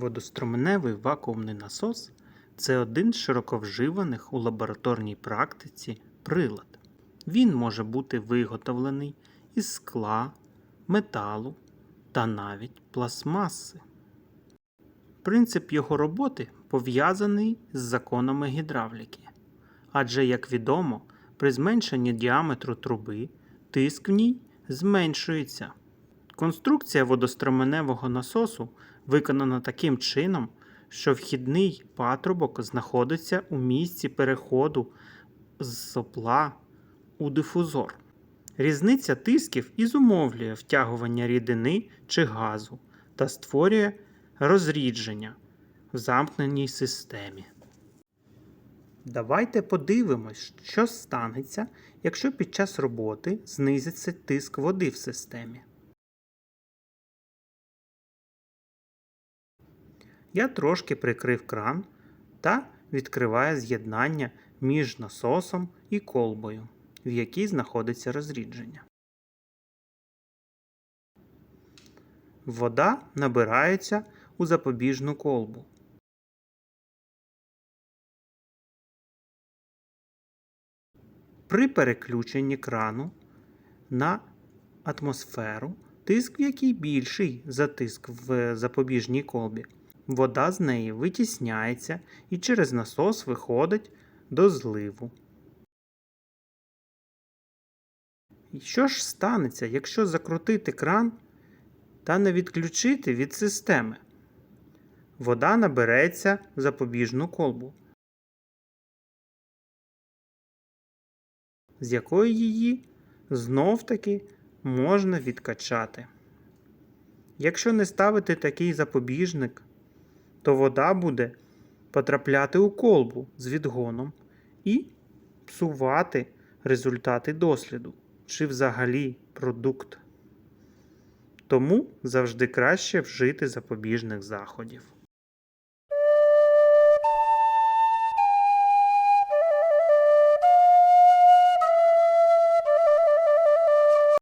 Водостроменевий вакуумний насос це один з широковживаних у лабораторній практиці прилад. Він може бути виготовлений із скла, металу та навіть пластмаси. Принцип його роботи пов'язаний з законами гідравліки. Адже, як відомо, при зменшенні діаметру труби тиск в ній зменшується. Конструкція водостроменевого насосу виконана таким чином, що вхідний патрубок знаходиться у місці переходу з сопла у дифузор. Різниця тисків і зумовлює втягування рідини чи газу та створює розрідження в замкненій системі. Давайте подивимось, що станеться, якщо під час роботи знизиться тиск води в системі. Я трошки прикрив кран та відкриваю з'єднання між насосом і колбою, в якій знаходиться розрідження. Вода набирається у запобіжну колбу. При переключенні крану на атмосферу, тиск в якій більший за тиск в запобіжній колбі, вода з неї витісняється і через насос виходить до зливу. І Що ж станеться, якщо закрутити кран та не відключити від системи? Вода набереться в запобіжну колбу, з якої її знов-таки можна відкачати. Якщо не ставити такий запобіжник, то вода буде потрапляти у колбу з відгоном і псувати результати досліду чи взагалі продукт. Тому завжди краще вжити запобіжних заходів.